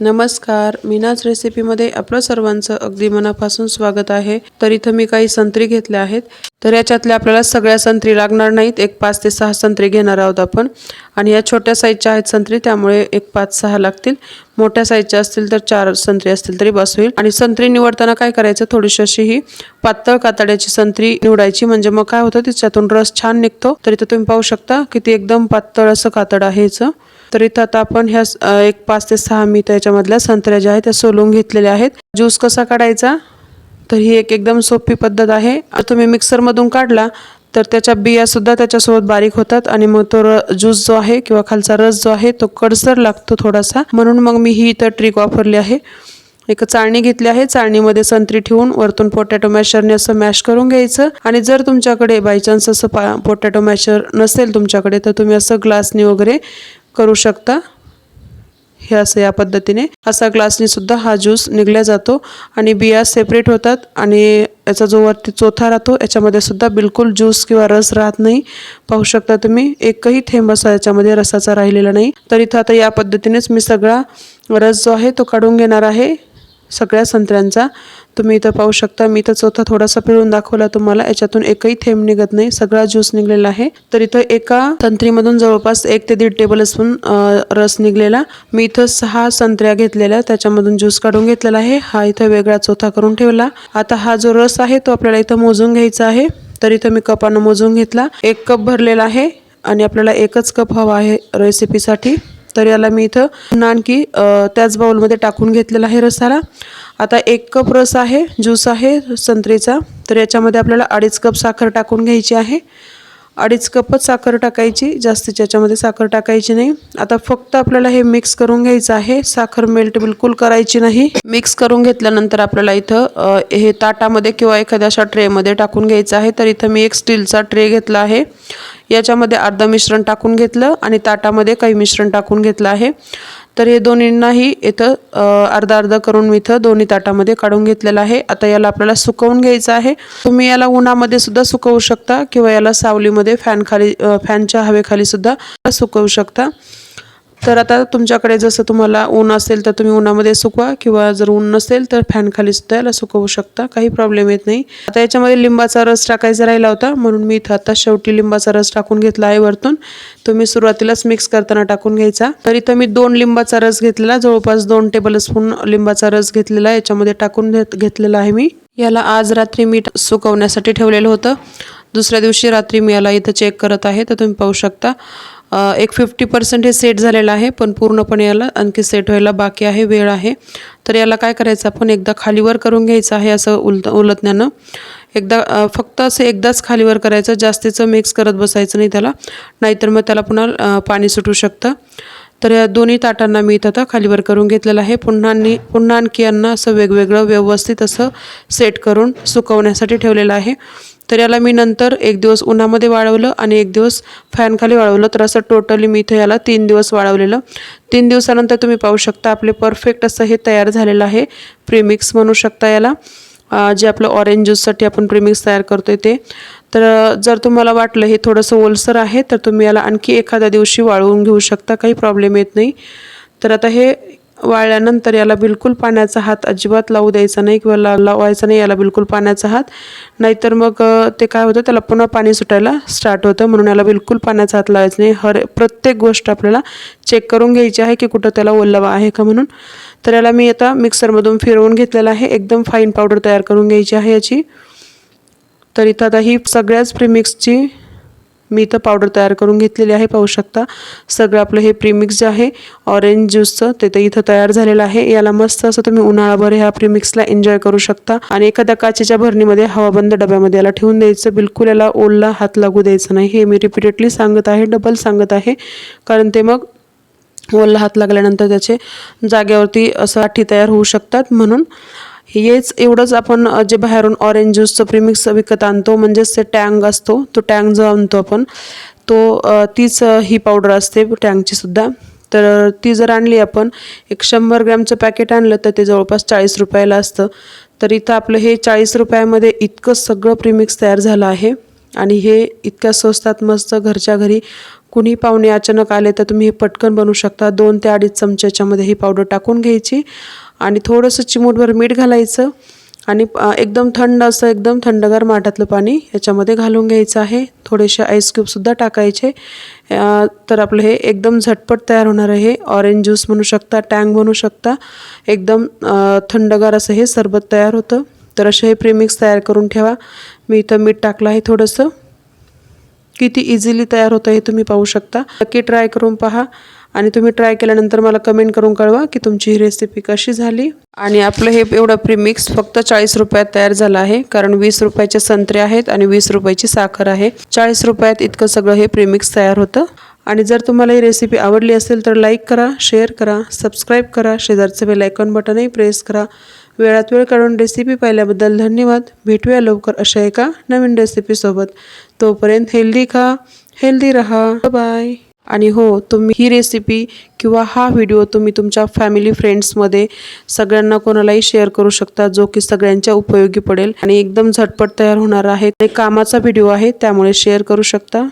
नमस्कार मीनाच रेसिपीमध्ये आपलं सर्वांचं अगदी मनापासून स्वागत आहे. तर इथं मी काही संत्री घेतल्या आहेत. तर याच्यातल्या आपल्याला सगळ्या संत्री लागणार नाहीत. एक पाच ते सहा संत्री घेणार आहोत आपण. आणि या छोट्या साईजच्या आहेत संत्री त्यामुळे एक पाच सहा लागतील. मोठ्या साईजच्या असतील तर चार संत्री असतील तरी बस होईल. आणि संत्री निवडताना काय करायचं? थोडीशी अशी ही पातळ कातड्याची संत्री निवडायची. म्हणजे मग काय होतं? तिच्यातून रस छान निघतो. तर इथं तुम्ही पाहू शकता की ती एकदम पातळ असं कातड आहे तरी तर इथं आता आपण ह्या एक पाच ते सहा मी त्याच्यामधल्या संत्र्या ज्या आहेत त्या सोलून घेतलेल्या आहेत. ज्यूस कसा काढायचा? तर ही एक एकदम सोपी पद्धत आहे. तुम्ही मिक्सरमधून काढला तर त्याच्या बियासुद्धा त्याच्यासोबत बारीक होतात आणि मग तो र ज्यूस जो आहे किंवा खालचा रस जो आहे तो कडसर लागतो थोडासा. म्हणून मग मी ही इथं ट्रिक वापरली आहे. एक चाळणी घेतली आहे. चाळणीमध्ये संत्री ठेवून वरतून पोटॅटो मॅशरने असं मॅश करून घ्यायचं. आणि जर तुमच्याकडे बायचान्स असं पा पोटॅटो मॅशर नसेल तुमच्याकडे तर तुम्ही असं ग्लासने वगैरे करू शकता. हे असं या पद्धतीने. असा ग्लासने सुद्धा हा ज्यूस निघल्या जातो आणि बिया सेपरेट होतात आणि याचा जो वरती चोथा राहतो याच्यामध्ये सुद्धा बिलकुल ज्यूस किंवा रस राहत नाही. पाहू शकता तुम्ही एकही थेंब असा याच्यामध्ये रसाचा राहिलेला नाही. तर इथं आता या पद्धतीनेच मी सगळा रस जो आहे तो काढून घेणार आहे सगळ्या संत्र्यांचा. तुम्ही इथं पाहू शकता. मी इथं चौथा थोडासा पिळून दाखवला तुम्हाला. याच्यातून एकही थेंब निघत नाही. सगळा ज्यूस निघलेला आहे. तर इथं एका संत्रीमधून जवळपास एक ते दीड टेबल स्पून रस निघलेला. मी इथं सहा संत्र्या घेतलेल्या. त्याच्यामधून ज्यूस काढून घेतलेला आहे. हा इथं वेगळा चौथा करून ठेवला. आता हा जो रस आहे तो आपल्याला इथं मोजून घ्यायचा आहे. तर इथं मी कपानं मोजून घेतला. एक कप भरलेला आहे आणि आपल्याला एकच कप हवा आहे रेसिपीसाठी तर याला मी इथं पुन्हा आणखी त्याच बाउलमध्ये टाकून घेतलेला आहे रसाला. आता एक कप रस आहे ज्यूस आहे संत्रीचा. तर याच्यामध्ये आपल्याला अडीच कप साखर टाकून घ्यायची आहे. अडीच कपच साखर टाकायची जास्तीच्या याच्यामध्ये साखर टाकायची नाही. आता फक्त आपल्याला हे मिक्स करून घ्यायचं आहे. साखर मेल्ट बिलकुल करायची नाही. मिक्स करून घेतल्यानंतर आपल्याला इथं हे ताटामध्ये किंवा एखाद्या अशा ट्रेमध्ये टाकून घ्यायचं आहे. तर इथं मी एक स्टीलचा ट्रे घेतला आहे. याच्यामध्ये अर्धं मिश्रण टाकून घेतलं आणि ताटामध्ये काही मिश्रण टाकून घेतलं आहे. तर हे दोन्हींनाही इथं अर्धा अर्धा करून मी इथं दोन्ही ताटामध्ये काढून घेतलेलं आहे. आता याला आपल्याला सुकवून घ्यायचं आहे. तुम्ही याला उन्हामध्ये सुद्धा सुकवू शकता किंवा याला सावलीमध्ये फॅन खाली फॅनच्या हवेखाली सुद्धा सुकवू शकता. तर आता तुमच्याकडे जसं तुम्हाला ऊन असेल तर तुम्ही उन्हामध्ये सुकवा किंवा जर ऊन नसेल तर फॅन खाली सुद्धा याला सुकवू शकता. काही प्रॉब्लेम येत नाही. आता याच्यामध्ये लिंबाचा रस टाकायचा राहिला होता. म्हणून मी इथं आता शेवटी लिंबाचा रस टाकून घेतला आहे वरतून. तुम्ही सुरुवातीलाच मिक्स करताना टाकून घ्यायचा. तर इथं मी दोन लिंबाचा रस घेतलेला. जवळपास दोन टेबल स्पून लिंबाचा रस घेतलेला याच्यामध्ये टाकून घेत घेतलेला आहे मी. याला आज रात्री मीठ सुकवण्यासाठी ठेवलेलं होतं. दुसऱ्या दिवशी रात्री मी याला इथं चेक करत आहे तर तुम्ही पाहू शकता. एक फिफ्टी पर्सेंट हे सेट झालेलं आहे पण पूर्णपणे याला आणखी सेट व्हायला बाकी आहे वेळ आहे. तर याला काय करायचं आपण एकदा खालीवर करून घ्यायचं आहे असं उलत उलटण्यानं. एकदा फक्त असं एकदाच खालीवर करायचं जास्तीचं मिक्स करत बसायचं नाही त्याला. नाहीतर मग त्याला पुन्हा पाणी सुटू शकतं. तर या दोन्ही ताटांना मी इथं आता खालीवर करून घेतलेलं आहे. पुन्हा पुन्हा आणखी यांना असं वेगवेगळं व्यवस्थित असं सेट करून सुकवण्यासाठी ठेवलेलं आहे. तर याला मी नंतर एक दिवस उन्हामध्ये वाळवलं आणि एक दिवस फॅनखाली वाळवलं. तर असं टोटली मी इथं याला तीन दिवस वाळवलेलं. तीन दिवसानंतर तुम्ही पाहू शकता आपले परफेक्ट असं हे तयार झालेलं आहे. प्रीमिक्स म्हणू शकता याला. जे आपलं ऑरेंज ज्यूससाठी आपण प्रीमिक्स तयार करतोय ते. तर जर तुम्हाला वाटलं हे थोडंसं ओलसर आहे तर तुम्ही याला आणखी एखाद्या दिवशी वाळवून घेऊ शकता. काही प्रॉब्लेम येत नाही. तर आता हे वाळल्यानंतर याला बिलकुल पाण्याचा हात अजिबात लावू द्यायचा नाही किंवा ला लावायचा नाही याला बिलकुल पाण्याचा हात. नाहीतर मग ते काय होतं त्याला पुन्हा पाणी सुटायला स्टार्ट होतं. म्हणून याला बिलकुल पाण्याचा हात लावायचा नाही. हर प्रत्येक गोष्ट आपल्याला चेक करून घ्यायची आहे की कुठं त्याला ओलावा आहे का म्हणून. तर याला मी आता मिक्सरमधून फिरवून घेतलेला आहे. एकदम फाईन पावडर तयार करून घ्यायची आहे याची. तर इथं आता ही सगळ्याच प्रीमिक्सची मी इथं पावडर तयार करून घेतलेली आहे पाहू शकता. सगळं आपलं हे प्रीमिक्स जे आहे ऑरेंज ज्यूसचं ते तर इथं तयार झालेलं आहे. याला मस्त असं तुम्ही उन्हाळाभर ह्या प्रीमिक्सला एन्जॉय करू शकता. आणि एखाद्या काचेच्या भरणीमध्ये हवाबंद डब्यामध्ये याला ठेवून द्यायचं. बिलकुल याला ओलला हात लागू द्यायचं नाही. हे मी रिपीटेडली सांगत आहे डबल सांगत आहे. कारण ते मग ओलला हात लागल्यानंतर त्याचे जागेवरती असं आठी तयार होऊ शकतात म्हणून. हेच एवढंच आपण जे बाहेरून ऑरेंज ज्यूसचं प्रिमिक्स विकत आणतो म्हणजेच ते टँग असतो तो टँग जो आणतो आपण तो तीच ही पावडर असते टँगची सुद्धा. तर ती जर आणली आपण एक शंभर ग्रॅमचं पॅकेट आणलं तर ते जवळपास चाळीस रुपयाला असतं. तर इथं आपलं हे चाळीस रुपयामध्ये इतकं सगळं प्रिमिक्स तयार झालं आहे. आणि हे इतक्या स्वस्तात मस्त घरच्या घरी कुणी पाहुणे अचानक आले तर तुम्ही हे पटकन बनवू शकता. दोन ते अडीच चमच्याच्यामध्ये ही पावडर टाकून घ्यायची. आणि थोडंसं चिमूटभर मीठ घालायचं. आणि एकदम थंड असं एकदम थंडगार माठातलं पाणी याच्यामध्ये घालून घ्यायचं आहे. थोडेसे आईस क्यूबसुद्धा टाकायचे. तर आपलं हे एकदम झटपट तयार होणार आहे. ऑरेंज ज्यूस म्हणू शकता टँग बनवू शकता. एकदम थंडगार असं हे सरबत तयार होतं. तर असे हे प्रीमिक्स तयार करून ठेवा. मी इथं मीठ टाकलं आहे थोडंसं. किती इझिली तयार होतं हे तुम्ही पाहू शकता. नक्की ट्राय करून पहा. आणि तुम्ही ट्राय केल्यानंतर मला कमेंट करून कळवा की तुमची ही रेसिपी कशी झाली. आणि आपलं हे एवढं प्रीमिक्स फक्त चाळीस रुपयात तयार झालं आहे. कारण वीस रुपयाचे संत्रे आहेत आणि वीस रुपयाची साखर आहे. चाळीस रुपयात इतकं सगळं हे प्रीमिक्स तयार होतं. आणि जर तुम्हाला ही रेसिपी आवडली असेल तर लाईक करा शेअर करा सबस्क्राईब करा. शेजारचं बेल आयकॉन बटनही प्रेस करा. वेळात वेळ काढून रेसिपी पाहिल्याबद्दल धन्यवाद. भेटूया लवकर अशा एका नवीन रेसिपीसोबत तोपर्यंत हेल्दी खा हेल्दी राहा. बाय आणि हो तुम्ही ही रेसिपी किंवा हा व्हिडिओ तुम्ही तुमच्या फॅमिली फ्रेंड्समध्ये सगळ्यांना कोणालाही शेअर करू शकता जो की सगळ्यांच्या उपयोगी पडेल आणि एकदम झटपट तयार होणार आहे. आणि कामाचा व्हिडिओ आहे त्यामुळे शेअर करू शकता.